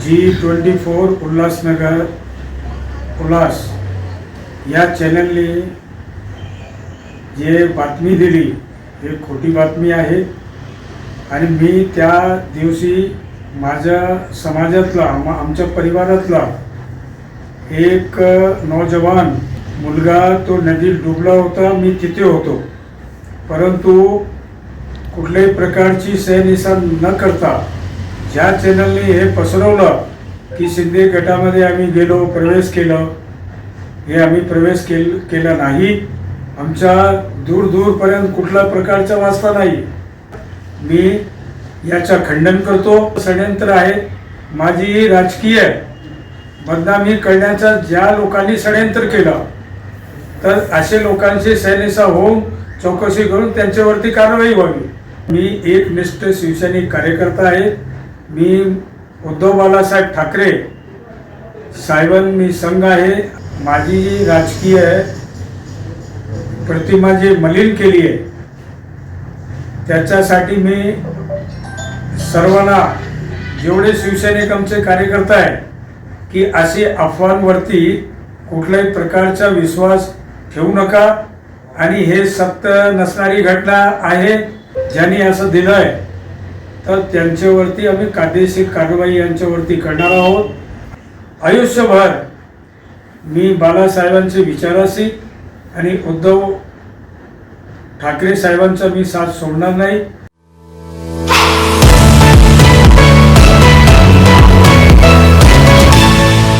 G twenty four Ulhasnagar Ulhas या चॅनलने जे बातमी दिली हे खोटी बातमी आहे. आणि मी त्या दिवशी माझ्या समाजातला आम- आमच्या परिवारातला एक नौजवान मुलगा तो नदीत डुबला होता मी तिथे होतो. परंतु कुठल्याही प्रकारची सहनिसा न करता ज्या चॅनलने हे पसरवलं की शिंदे गटामध्ये आम्ही गेलो प्रवेश केलं. हे आम्ही प्रवेश केल केला नाही. आमच्या दूर दूरपर्यंत कुठल्या प्रकारचा वास्ता नाही. मी याचा खंडन करतो. षडयंत्र आहे. माझी राजकीय बदनामी करण्याचा ज्या लोकांनी षडयंत्र केलं तर असे लोकांची सैनिसा होऊन चौकशी करून त्यांच्यावरती कारवाई व्हावी. मी एक निष्ठ शिवसैनिक कार्यकर्ता आहे. मी उद्धव बालासाहेब ठाकरे साहेबां मी संघ आहे. माझी जी राजकीय प्रतिमा जी मलिन केली आहे त्याच्यासाठी मी सर्वांना जेवढे शिवसैनिक आमचे कार्यकर्ता आहे की अशी अफवांवरती कुठल्याही प्रकारचा विश्वास ठेवू नका. आणि हे सत्य नसणारी घटना आहे ज्यांनी असं दिलं आहे तर त्यांच्यावरती आम्ही कायदेशीर कारवाई यांच्यावरती करणार आहोत. आयुष्यभर मी बाळासाहेबांचे विचाराशी आणि उद्धव ठाकरे साहेबांचा मी साथ सोडणार नाही.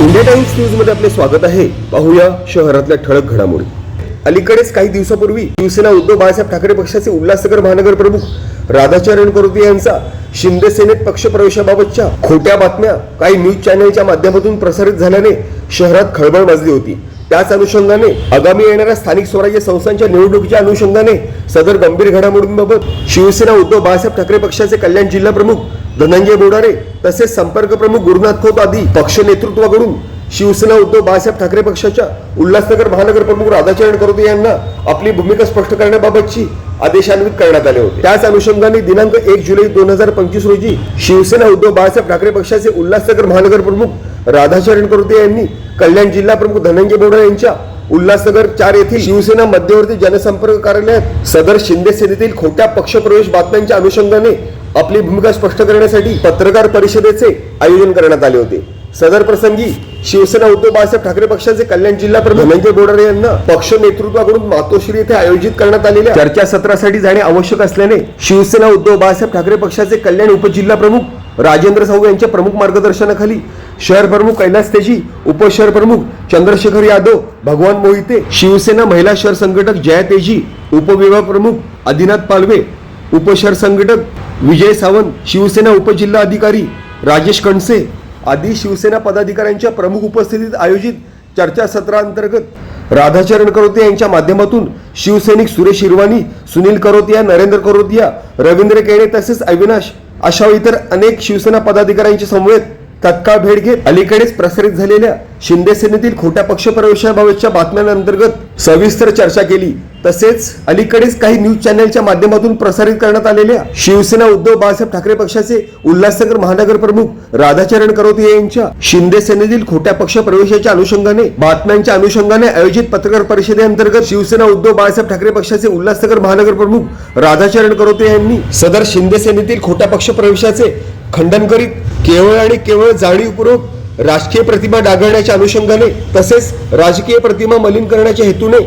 इंडिया टाइम्स न्यूजमध्ये आपले स्वागत आहे. पाहूया शहरातल्या ठळक घडामोडी. अलीकडेच काही दिवसापूर्वी शिवसेना उद्धव बाळासाहेब ठाकरे पक्षाचे उल्हासनगर महानगर प्रमुख राधाचरण करोते यांचा शिंदे सेनेत पक्ष प्रवेशाबाबतच्या खोट्या बातम्या काही न्यूज चॅनलच्या माध्यमातून प्रसारित झाल्याने शहरात खळबळ माजली होती. त्याच अनुषंगाने आगामी येणाऱ्या स्थानिक स्वराज्य संस्थांच्या निवडणुकीच्या अनुषंगाने सदर गंभीर घडामोडींबाबत शिवसेना उद्धव बाळासाहेब ठाकरे पक्षाचे कल्याण जिल्हा प्रमुख धनंजय बोडारे तसेच संपर्क प्रमुख गुरुनाथ खोत आदी पक्ष नेतृत्वाकडून शिवसेना उद्धव बाळासाहेब ठाकरे पक्षाच्या उल्हासनगर महानगर प्रमुख राधाचरण करोते यांना आपली भूमिका स्पष्ट करण्याबाबतची आदेशान्वित करण्यात आले होते. त्याच अनुषंगाने दिनांक एक जुलै दोन हजार पंचवीस रोजी शिवसेना उद्धव बाळासाहेब ठाकरे पक्षाचे उल्हासनगर महानगर प्रमुख राधाचरण करोते यांनी कल्याण जिल्हा प्रमुख धनंजय बोडा यांच्या उल्हासनगर चार येथील शिवसेना मध्यवर्ती जनसंपर्क कार्यालयात सदर शिंदे सेनेतील खोट्या पक्षप्रवेश बातम्यांच्या अनुषंगाने आपली भूमिका स्पष्ट करण्यासाठी पत्रकार परिषदेचे आयोजन करण्यात आले होते. सदर प्रसंगी शिवसेना उद्धव बाळासाहेब ठाकरे पक्षाचे कल्याण जिल्हा प्रमुख धनंजय बोडारे यांना पक्ष नेतृत्वाकडून मातोश्री येथे आयोजित करण्यात आलेल्या चर्चासत्रासाठी जाणे आवश्यक असल्याने शिवसेना उद्धव बाळासाहेब ठाकरे पक्षाचे कल्याण उपजिल्हा प्रमुख राजेंद्र साहू यांच्या प्रमुख मार्गदर्शनाखाली शहर प्रमुख कैलास तेजी उपशहर प्रमुख चंद्रशेखर यादव भगवान मोहिते शिवसेना महिला शहर संघटक जया तेजी उपविभाग प्रमुख आदिनाथ पालवे उपशहर संघटक विजय सावंत शिवसेना उपजिल्हा अधिकारी राजेश कणसे आदी शिवसेना पदाधिकाऱ्यांच्या प्रमुख उपस्थितीत आयोजित चर्चासत्रांतर्गत राधाचरण करोते यांच्या माध्यमातून शिवसैनिक सुरेश हिरवाणी सुनील करोतिया नरेंद्र करोतिया रवींद्र केळे तसेच अविनाश अशा इतर अनेक शिवसेना पदाधिकाऱ्यांच्या समवेत तत्काळ भेट घेत अलीकडेच प्रसारित झालेल्या शिंदे सेनेतील खोट्या पक्ष प्रवेशाबाबतच्या बातम्यांअंतर्गत सविस्तर चर्चा केली. तसेच अलीकडेच काही न्यूज चॅनलच्या माध्यमातून प्रसारित करण्यात आलेल्या शिवसेना उद्धव बाळासाहेब ठाकरे पक्षाचे उल्हासनगर महानगर प्रमुख राधाचरण करोते यांच्या शिंदे सेनेतील खोट्या पक्ष प्रवेशाच्या अनुषंगाने बातम्यांच्या अनुषंगाने आयोजित पत्रकार परिषदेअंतर्गत शिवसेना उद्धव बाळासाहेब ठाकरे पक्षाचे उल्हासनगर महानगर प्रमुख राधाचरण करोते यांनी सदर शिंदे सेनेतील खोट्या पक्ष प्रवेशाचे खंडन करीत केवळ आणि केवळ जाणीवपूर्वक राजकीय प्रतिमा डागळण्याच्या अनुषंगाने तसेच राजकीय प्रतिमा मलिन करण्याच्या हेतूने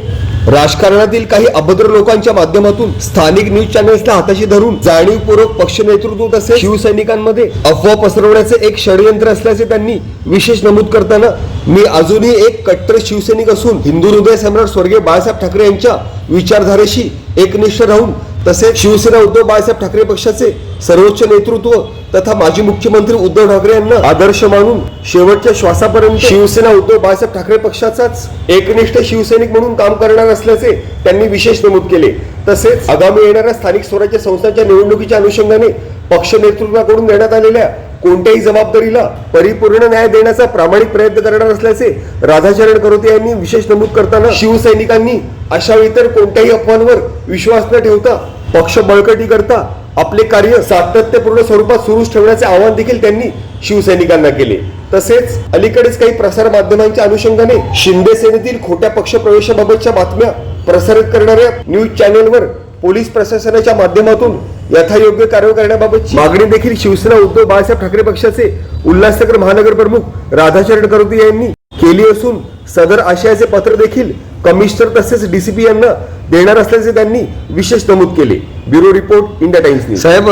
राजकारणातील काही अभद्र लोकांच्या माध्यमातून स्थानिक न्यूज चॅनल्सला हाताशी धरून जाणीवपूर्वक पक्ष नेतृत्व तसेच शिवसैनिकांमध्ये अफवा पसरवण्याचे एक षडयंत्र असल्याचे त्यांनी विशेष नमूद करताना मी अजूनही एक कट्टर शिवसैनिक असून हिंदू हृदय सम्राट स्वर्गीय बाळासाहेब ठाकरे यांच्या विचारधारेशी एकनिष्ठ राहून तसेच शिवसेना उद्धव बाळासाहेब ठाकरे पक्षाचे सर्वोच्च नेतृत्व तथा माजी मुख्यमंत्री उद्धव ठाकरे यांना आदर्श मानून शेवटच्या श्वासापर्यंत शिवसेना उद्धव बाळासाहेब ठाकरे पक्षाचाच एकनिष्ठ शिवसैनिक म्हणून काम करणार असल्याचे त्यांनी विशेष नमूद केले. तसेच आगामी येणाऱ्या स्थानिक स्वराज्य संस्थांच्या निवडणुकीच्या अनुषंगाने पक्ष नेतृत्वाकडून देण्यात आलेल्या कोणत्याही जबाबदारीला परिपूर्ण न्याय देण्याचा प्रामाणिक प्रयत्न करणार असल्याचे राधाचरण करोते यांनी विशेष नमूद करताना शिवसैनिकांनी अशा इतर कोणत्याही अफवांवर विश्वास न ठेवता पक्ष बळकटी करता आपले कार्य सातत्यपूर्ण स्वरूपात सुरूच ठेवण्याचे आवाहन देखील त्यांनी शिवसैनिकांना केले. तसेच अलीकडेच काही प्रसार माध्यमांच्या अनुषंगाने शिंदे सेनेतील खोट्या पक्ष प्रवेशाबाबतच्या बातम्या प्रसारित करणाऱ्या न्यूज चॅनेलवर पोलीस प्रशासनाच्या माध्यमातून यथायोग्य कारवाई करण्याबाबत मागणी देखील शिवसेना उद्धव बाळासाहेब ठाकरे पक्षाचे उल्हासनगर महानगर प्रमुख राधाचरण करोती यांनी केली असून सदर आशयाचे पत्र देखील कमिशनर तसेच डीसीपी यांना देणार असल्याचे त्यांनी विशेष नमूद केले. Bureau report India Times news. साहेब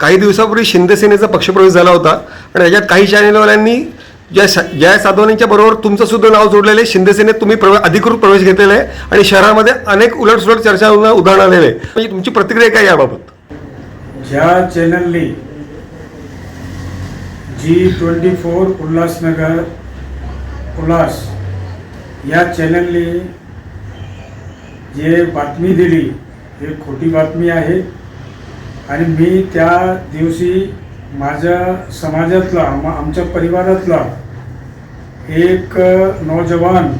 काही दिवसापूर्वी शिंदे सेनेचा पक्षप्रवेश झाला होता. आणि त्याच्यात काही चॅनेलवाल्यांनी ज्या जया साधवानींच्या बरोबर तुमचं सुद्धा नाव जोडलेलं आहे शिंदे सेनेत तुम्ही प्रवे अधिकृत प्रवेश घेतलेला आहे आणि शहरामध्ये अनेक उलटसुलट चर्चा उदाहरण आलेले आहे. म्हणजे तुमची प्रतिक्रिया काय याबाबत? ज्या चॅनलनी G twenty four Ulhasnagar Ulhas या चॅनलने जे बातमी दिली हे खोटी बातमी आहे. आणि मी त्या दिवशी माझ्या समाजातला मा आमच्या परिवारातला एक नौजवान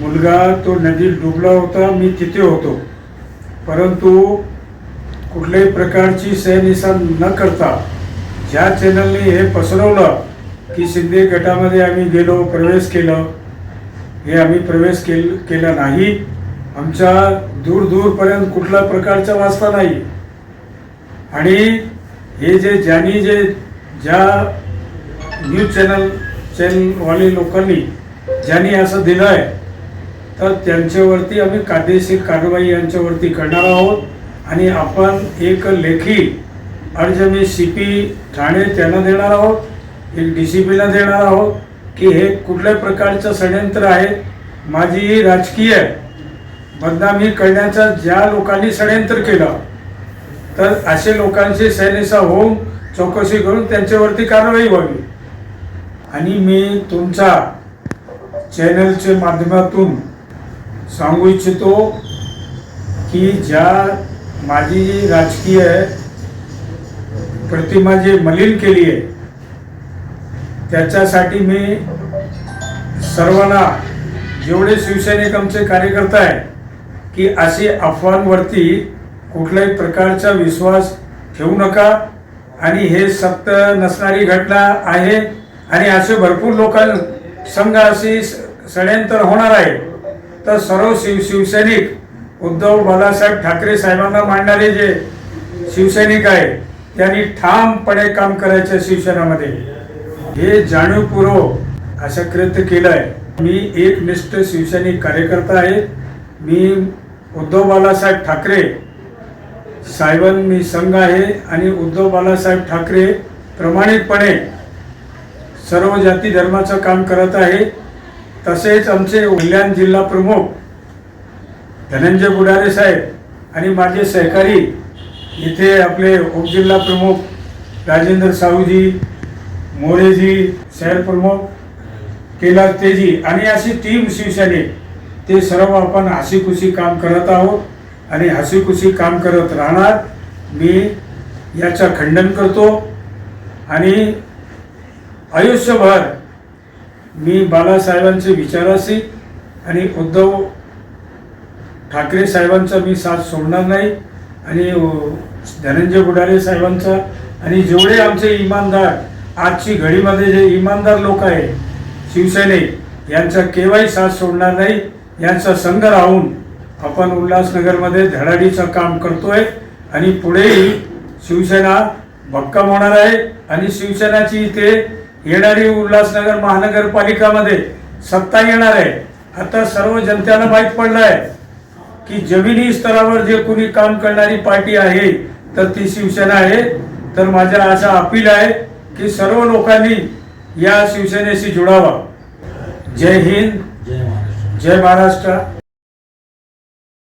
मुलगा तो नदीत डुबला होता मी तिथे होतो. परंतु कुठल्याही प्रकारची सहनिसा न करता ज्या चॅनलने हे पसरवलं की शिंदे गटामध्ये आम्ही गेलो प्रवेश केलं. हे आम्ही प्रवेश केल केला नाही. आमच्या दूर दूरपर्यंत कुठल्या प्रकारचा वाचता नाही. आणि हे जे ज्यांनी जे ज्या न्यूज चॅनल चॅनलवाले लोकांनी ज्यांनी असं दिलं आहे तर त्यांच्यावरती आम्ही कायदेशीर कारवाई यांच्यावरती करणार आहोत. आणि आपण एक लेखी अर्ज मी सी पी ठाणे त्यांना देणार आहोत. हे डी सी पीला देणार आहोत की हे कुठल्या प्रकारचं षडयंत्र आहे? माझी ही राजकीय बदनामी करण्याचा ज्या लोकांनी षडयंत्र केलं तर असे लोकांशी सैनिसा होऊन चौकशी करून त्यांच्यावरती कारवाई व्हावी. आणि मी तुमचा चॅनलच्या माध्यमातून सांगू इच्छितो की ज्या माझी जी राजकीय प्रतिमा जी मलिन केली आहे त्याच्यासाठी मी सर्वांना जेवढे शिवसैनिक आमचे कार्यकर्ता आहे की अशी अफवांवरती कुठल्याही प्रकारचा विश्वास ठेवू नका. आणि हे सत्य नसणारी घटना आहे. आणि असे भरपूर लोकां संघ अशी स- षडयंत्र होणार आहे. तर सर्व शिव शिवसैनिक उद्धव बाळासाहेब ठाकरे साहेबांना मांडणारे जे शिवसैनिक आहे त्यांनी ठामपणे काम करायचे शिवसेनामध्ये. हे जाणीवपूर्वक असं कृत्य केलं आहे मी एक निष्ठ शिवसैनिक कार्यकर्ता आहे. मी उद्धव बालासाहेब ठाकरे साहेबांनी संघ आहे आणि उद्धव बालासाहेब ठाकरे प्रामाणिकपणे सर्व जाती धर्माचं काम करत आहे. तसेच आमचे कल्याण जिल्हा प्रमुख धनंजय बुडारे साहेब आणि माझे सहकारी इथे आपले उपजिल्हा प्रमुख राजेंद्र साहूजी मोरेजी शहरप्रमुख केला तेजी आणि अशी टीम शिवसैनिक ते सर्व आपण हसीखुशी काम करत आहोत आणि हसीखुशी काम करत राहणार. मी याचं खंडन करतो. आणि आयुष्यभर मी बाळासाहेबांचे विचाराशी आणि उद्धव ठाकरे साहेबांचा मी साथ सोडणार नाही. आणि धनंजय बुडारे साहेबांचा आणि जेवढे आमचे इमानदार आजची घडीमध्ये जे इमानदार लोक आहे शिवसैनिक यांचा केव्हाही साथ सोडणार नाही यांचा संघ राहून आपण उल्हासनगरमध्ये धडाडीचं काम करतोय आणि पुढेही शिवसेना भक्कम होणार आहे आणि शिवसेनाची इथे येणारी उल्हासनगर महानगरपालिकामध्ये सत्ता येणार आहे. आता सर्व जनतेला माहीत पडलं आहे की जमिनी स्तरावर जे कोणी काम करणारी पार्टी आहे तर ती शिवसेना आहे. तर माझ्या असा अपील आहे की सर्व लोकांनी या शिवसेनेशी जुडावा. जय हिंद जय महाराष्ट्र.